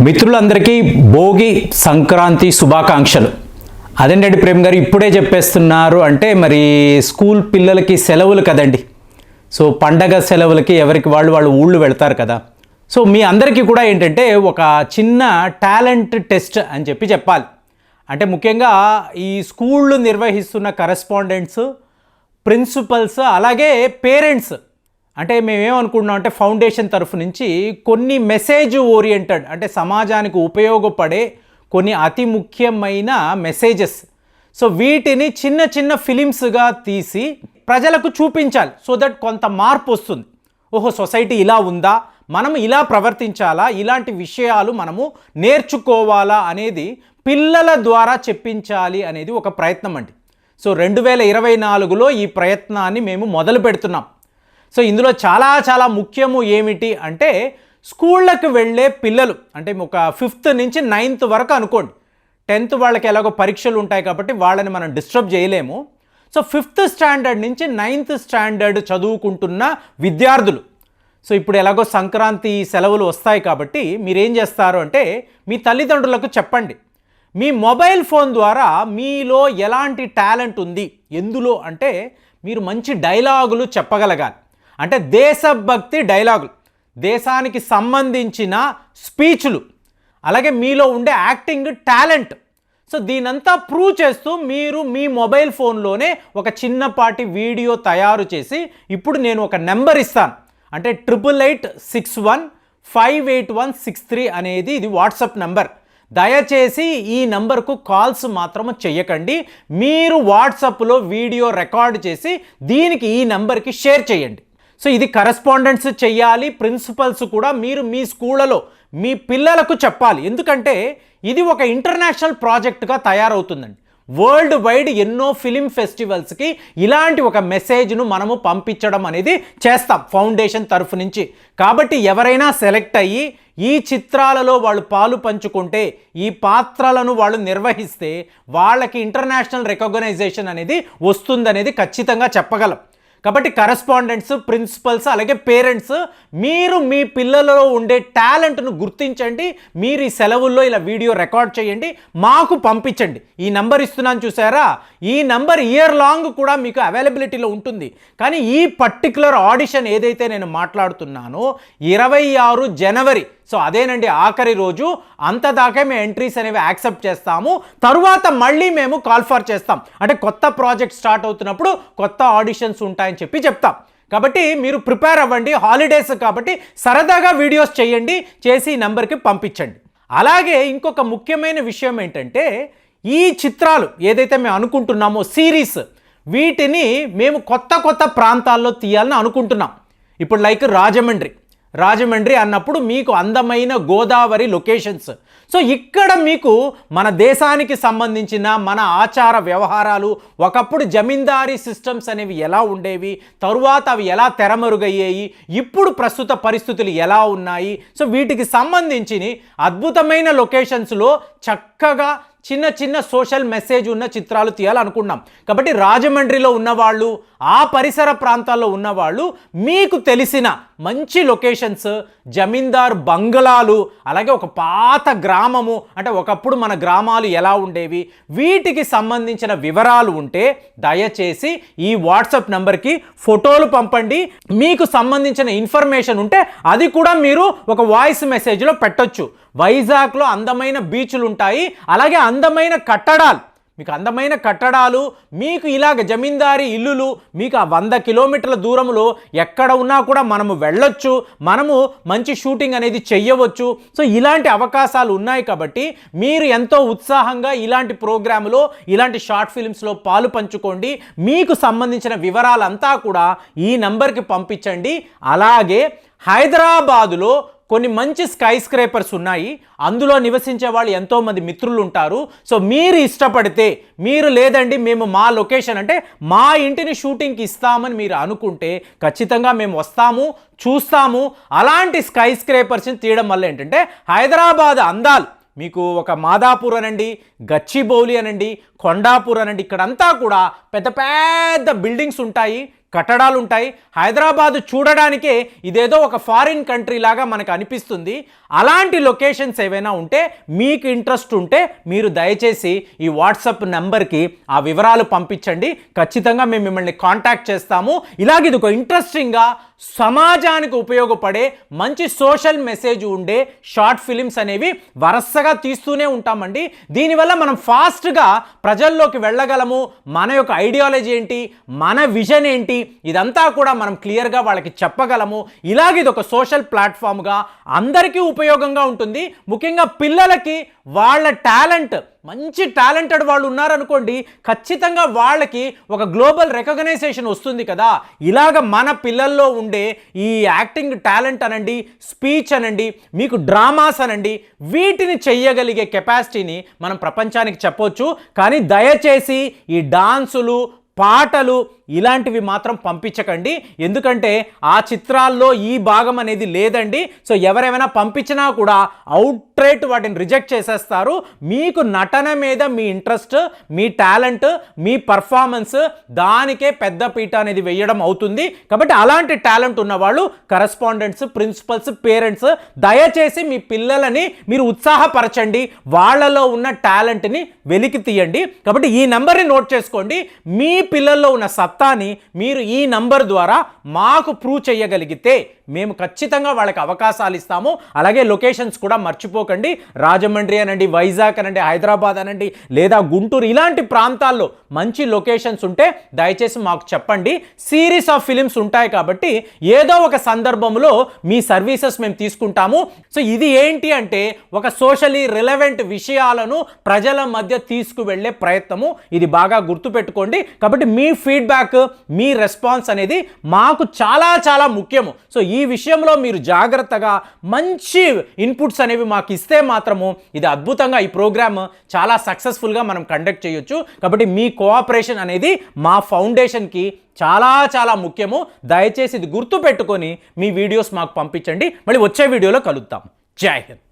మిత్రులందరికీ భోగి సంక్రాంతి శుభాకాంక్షలు. అదేంటండి ప్రేమ్ గారు ఇప్పుడే చెప్పేస్తున్నారు అంటే మరి స్కూల్ పిల్లలకి సెలవులు కదండి. సో పండగ సెలవులకి ఎవరికి వాళ్ళు వాళ్ళు ఊళ్ళు వెళ్తారు కదా. సో మీ అందరికీ కూడా ఏంటంటే ఒక చిన్న టాలెంట్ టెస్ట్ అని చెప్పి చెప్పాలి. అంటే ముఖ్యంగా ఈ స్కూళ్ళు నిర్వహిస్తున్న కరెస్పాండెంట్స్ ప్రిన్సిపల్స్ అలాగే పేరెంట్స్ అంటే మేమేమనుకుంటున్నాం అంటే ఫౌండేషన్ తరఫు నుంచి కొన్ని మెసేజ్ ఓరియంటెడ్ అంటే సమాజానికి ఉపయోగపడే కొన్ని అతి ముఖ్యమైన మెసేజెస్. సో వీటిని చిన్న చిన్న ఫిలిమ్స్గా తీసి ప్రజలకు చూపించాలి. సో దట్ కొంత మార్పు వస్తుంది. ఓహో సొసైటీ ఇలా ఉందా? మనం ఇలా ప్రవర్తించాలా? ఇలాంటి విషయాలు మనము నేర్చుకోవాలా అనేది పిల్లల ద్వారా చెప్పించాలి అనేది ఒక ప్రయత్నం అండి. సో రెండు వేల ఇరవై నాలుగులో ఈ ప్రయత్నాన్ని మేము మొదలు పెడుతున్నాం. సో ఇందులో చాలా చాలా ముఖ్యము ఏమిటి అంటే స్కూళ్ళకు వెళ్ళే పిల్లలు అంటే ఒక ఫిఫ్త్ నుంచి నైన్త్ వరకు అనుకోండి. టెన్త్ వాళ్ళకి ఎలాగో పరీక్షలు ఉంటాయి కాబట్టి వాళ్ళని మనం డిస్టర్బ్ చేయలేము. సో ఫిఫ్త్ స్టాండర్డ్ నుంచి నైన్త్ స్టాండర్డ్ చదువుకుంటున్న విద్యార్థులు. సో ఇప్పుడు ఎలాగో సంక్రాంతి సెలవులు వస్తాయి కాబట్టి మీరేం చేస్తారు అంటే మీ తల్లిదండ్రులకు చెప్పండి. మీ మొబైల్ ఫోన్ ద్వారా మీలో ఎలాంటి టాలెంట్ ఉంది? ఎందులో అంటే మీరు మంచి డైలాగులు చెప్పగలగాలి. అంటే దేశభక్తి డైలాగులు దేశానికి సంబంధించిన స్పీచ్లు అలాగే మీలో ఉండే యాక్టింగ్ టాలెంట్. సో దీనంతా ప్రూవ్ చేస్తూ మీరు మీ మొబైల్ ఫోన్లోనే ఒక చిన్నపాటి వీడియో తయారు చేసి ఇప్పుడు నేను ఒక నెంబర్ ఇస్తాను. అంటే triple eight six one five eight one six three అనేది ఇది వాట్సాప్ నెంబర్. దయచేసి ఈ నంబర్కు కాల్స్ మాత్రము చెయ్యకండి. మీరు వాట్సాప్లో వీడియో రికార్డ్ చేసి దీనికి ఈ నెంబర్కి షేర్ చేయండి. సో ఇది కరెస్పాండెన్స్ చెయ్యాలి ప్రిన్సిపల్స్ కూడా మీరు మీ స్కూళ్ళలో మీ పిల్లలకు చెప్పాలి. ఎందుకంటే ఇది ఒక ఇంటర్నేషనల్ ప్రాజెక్ట్గా తయారవుతుందండి. వరల్డ్ వైడ్ ఎన్నో ఫిలిం ఫెస్టివల్స్కి ఇలాంటి ఒక మెసేజ్ను మనము పంపించడం అనేది చేస్తాం ఫౌండేషన్ తరఫు నుంచి. కాబట్టి ఎవరైనా సెలెక్ట్ అయ్యి ఈ చిత్రాలలో వాళ్ళు పాలు పంచుకుంటే ఈ పాత్రలను వాళ్ళు నిర్వహిస్తే వాళ్ళకి ఇంటర్నేషనల్ రికగ్నైజేషన్ అనేది వస్తుందనేది ఖచ్చితంగా చెప్పగలం. కాబట్టి కరెస్పాండెంట్స్ ప్రిన్సిపల్స్ అలాగే పేరెంట్స్ మీరు మీ పిల్లలలో ఉండే టాలెంట్ను గుర్తించండి. మీరు ఈ సెలవుల్లో ఇలా వీడియో రికార్డ్ చేయండి. మాకు పంపించండి. ఈ నంబర్ ఇస్తున్నాను చూసారా? ఈ నంబర్ ఇయర్ లాంగ్ కూడా మీకు అవైలబిలిటీలో ఉంటుంది. కానీ ఈ పర్టికులర్ ఆడిషన్ ఏదైతే నేను మాట్లాడుతున్నానో ఇరవై ఆరు జనవరి సో అదేనండి ఆఖరి రోజు అంతదాకా మేము ఎంట్రీస్ అనేవి యాక్సెప్ట్ చేస్తాము. తరువాత మళ్ళీ మేము కాల్ఫర్ చేస్తాం. అంటే కొత్త ప్రాజెక్ట్ స్టార్ట్ అవుతున్నప్పుడు కొత్త ఆడిషన్స్ ఉంటాయని చెప్పి చెప్తాం. కాబట్టి మీరు ప్రిపేర్ అవ్వండి హాలిడేస్ కాబట్టి సరదాగా వీడియోస్ చేయండి చేసి ఈ నెంబర్కి పంపించండి. అలాగే ఇంకొక ముఖ్యమైన విషయం ఏంటంటే ఈ చిత్రాలు ఏదైతే మేము అనుకుంటున్నామో సిరీస్ వీటిని మేము కొత్త కొత్త ప్రాంతాల్లో తీయాలని అనుకుంటున్నాం. ఇప్పుడు లైక్ రాజమండ్రి. రాజమండ్రి అన్నప్పుడు మీకు అందమైన గోదావరి లొకేషన్స్. సో ఇక్కడ మీకు మన దేశానికి సంబంధించిన మన ఆచార వ్యవహారాలు ఒకప్పుడు జమీందారీ సిస్టమ్స్ అనేవి ఎలా ఉండేవి తరువాత అవి ఎలా తెరమరుగయ్యాయి ఇప్పుడు ప్రస్తుత పరిస్థితులు ఎలా ఉన్నాయి. సో వీటికి సంబంధించి అద్భుతమైన లొకేషన్స్లో చక్కగా చిన్న చిన్న సోషల్ మెసేజ్ ఉన్న చిత్రాలు తీయాలనుకున్నాం. కాబట్టి రాజమండ్రిలో ఉన్నవాళ్ళు ఆ పరిసర ప్రాంతాల్లో ఉన్నవాళ్ళు మీకు తెలిసిన మంచి లొకేషన్స్ జమీందార్ బంగ్లాలు అలాగే ఒక పాత గ్రామము. అంటే ఒకప్పుడు మన గ్రామాలు ఎలా ఉండేవి? వీటికి సంబంధించిన వివరాలు ఉంటే దయచేసి ఈ వాట్సాప్ నెంబర్కి ఫోటోలు పంపండి. మీకు సంబంధించిన ఇన్ఫర్మేషన్ ఉంటే అది కూడా మీరు ఒక వాయిస్ మెసేజ్లో పెట్టొచ్చు. వైజాగ్లో అందమైన బీచ్లు ఉంటాయి అలాగే అందమైన కట్టడాలు. మీకు అందమైన కట్టడాలు మీకు ఇలాగ జమీందారీ ఇల్లులు మీకు ఆ వంద కిలోమీటర్ల దూరంలో ఎక్కడ ఉన్నా కూడా మనము వెళ్ళొచ్చు మనము మంచి షూటింగ్ అనేది చెయ్యవచ్చు. సో ఇలాంటి అవకాశాలు ఉన్నాయి కాబట్టి మీరు ఎంతో ఉత్సాహంగా ఇలాంటి ప్రోగ్రాములో ఇలాంటి షార్ట్ ఫిల్మ్స్లో పాలు పంచుకోండి. మీకు సంబంధించిన వివరాలంతా కూడా ఈ నంబర్కి పంపించండి. అలాగే హైదరాబాదులో కొన్ని మంచి స్కై స్క్రేపర్స్ ఉన్నాయి. అందులో నివసించే వాళ్ళు ఎంతోమంది మిత్రులు ఉంటారు సో మీరు ఇష్టపడితే మీరు లేదండి మేము మా లొకేషన్ అంటే మా ఇంటిని షూటింగ్కి ఇస్తామని మీరు అనుకుంటే ఖచ్చితంగా మేము వస్తాము చూస్తాము. అలాంటి స్కై స్క్రేపర్స్ని తీయడం వల్ల ఏంటంటే హైదరాబాద్ అందాలు మీకు ఒక మాదాపూర్ అనండి గచ్చిబౌలి అనండి కొండాపూర్ అనండి ఇక్కడంతా కూడా పెద్ద పెద్ద బిల్డింగ్స్ ఉంటాయి. కట్టడాలు ఉంటాయి హైదరాబాద్ చూడడానికే ఇదేదో ఒక ఫారిన్ కంట్రీ లాగా మనకు అనిపిస్తుంది. అలాంటి లొకేషన్స్ ఏవైనా ఉంటే మీకు ఇంట్రెస్ట్ ఉంటే మీరు దయచేసి ఈ వాట్సాప్ నెంబర్కి ఆ వివరాలు పంపించండి. ఖచ్చితంగా మేము మిమ్మల్ని కాంటాక్ట్ చేస్తాము. ఇలాగ ఇది ఒక ఇంట్రెస్టింగ్గా సమాజానికి ఉపయోగపడే మంచి సోషల్ మెసేజ్ ఉండే షార్ట్ ఫిలిమ్స్ అనేవి వరుసగా తీస్తూనే ఉంటామండి. దీనివల్ల మనం ఫాస్ట్గా ప్రజల్లోకి వెళ్ళగలము. మన యొక్క ఐడియాలజీ ఏంటి? మన విజన్ ఏంటి? ఇదంతా కూడా మనం క్లియర్గా వాళ్ళకి చెప్పగలము. ఇలాగ ఇది ఒక సోషల్ ప్లాట్ఫామ్గా అందరికీ ఉపయోగంగా ఉంటుంది. ముఖ్యంగా పిల్లలకి వాళ్ళ టాలెంట్ మంచి టాలెంటెడ్ వాళ్ళు ఉన్నారనుకోండి ఖచ్చితంగా వాళ్ళకి ఒక గ్లోబల్ రికగ్నైజేషన్ వస్తుంది కదా. ఇలాగ మన పిల్లల్లో ఉండే ఈ యాక్టింగ్ టాలెంట్ అనండి స్పీచ్ అనండి మీకు డ్రామాస్ అనండి వీటిని చెయ్యగలిగే కెపాసిటీని మనం ప్రపంచానికి చెప్పొచ్చు. కానీ దయచేసి ఈ డాన్సులు పాటలు ఇలాంటివి మాత్రం పంపించకండి. ఎందుకంటే ఆ చిత్రాల్లో ఈ భాగం అనేది లేదండి. సో ఎవరైనా పంపించినా కూడా అవుట్ స్ట్రైట్ వాటిని రిజెక్ట్ చేసేస్తారు. మీకు నటన మీద మీ ఇంట్రెస్ట్ మీ టాలెంట్ మీ పర్ఫార్మెన్స్ దానికే పెద్ద పీట అనేది వేయడం అవుతుంది. కాబట్టి అలాంటి టాలెంట్ ఉన్నవాళ్ళు కరస్పాండెంట్స్ ప్రిన్సిపల్స్ పేరెంట్స్ దయచేసి మీ పిల్లలని మీరు ఉత్సాహపరచండి. వాళ్ళలో ఉన్న టాలెంట్ని వెలికి తీయండి. కాబట్టి ఈ నెంబర్ని నోట్ చేసుకోండి. మీ పిల్లల్లో ఉన్న సత్తాని మీరు ఈ నంబర్ ద్వారా మాకు ప్రూవ్ చేయగలిగితే మేము ఖచ్చితంగా వాళ్ళకి అవకాశాలు ఇస్తాము. అలాగే లొకేషన్స్ కూడా మర్చిపో మర్చిపోకండి రాజమండ్రి అనండి వైజాగ్ అనండి హైదరాబాద్ అనండి లేదా గుంటూరు ఇలాంటి ప్రాంతాల్లో మంచి లొకేషన్స్ ఉంటే దయచేసి మాకు చెప్పండి. సిరీస్ ఆఫ్ ఫిలిమ్స్ ఉంటాయి కాబట్టి ఏదో ఒక సందర్భంలో మీ సర్వీసెస్ మేము తీసుకుంటాము. సో ఇది ఏంటి అంటే ఒక సోషలీ రిలవెంట్ విషయాలను ప్రజల మధ్య తీసుకువెళ్ళే ప్రయత్నము. ఇది బాగా గుర్తుపెట్టుకోండి. కాబట్టి మీ ఫీడ్బ్యాక్ మీ రెస్పాన్స్ అనేది మాకు చాలా చాలా ముఖ్యము. సో ఈ విషయంలో మీరు జాగ్రత్తగా మంచి ఇన్పుట్స్ అనేవి మాకు ఇస్తే మాత్రము ఇది అద్భుతంగా ఈ ప్రోగ్రామ్ చాలా సక్సెస్ఫుల్గా మనం కండక్ట్ చేయొచ్చు. కాబట్టి మీ కోఆపరేషన్ అనేది మా ఫౌండేషన్కి చాలా చాలా ముఖ్యము. దయచేసి ఇది గుర్తుపెట్టుకొని మీ వీడియోస్ మాకు పంపించండి. మళ్ళీ వచ్చే వీడియోలో కలుద్దాం. జై హింద్.